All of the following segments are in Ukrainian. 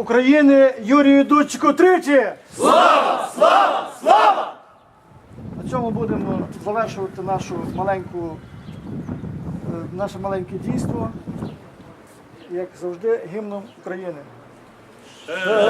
України Юрію Дудчику тричі! Слава! Слава! Слава! На цьому будемо завершувати нашу маленьку, е, наше маленьке дійство, як завжди, гімном України. України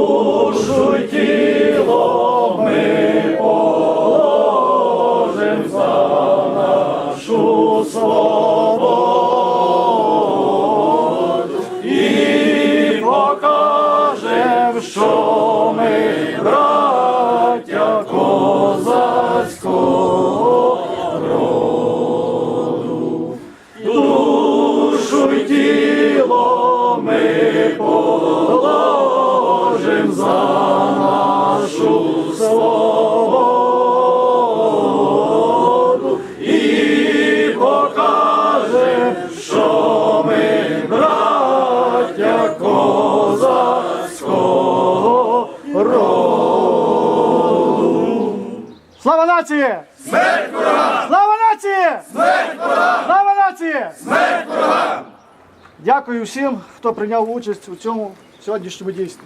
Душу ми положим за нашу свободу і що ми браття козацького. Душу тіло ми положим за нашу свободу і покажем, що ми браття козацького роду. Слава нації! Смерть ворогам! Слава нації! Смерть ворогам! Слава нації! Смерть ворогам! Дякую всім, хто прийняв участь у цьому сьогоднішньому дійстві.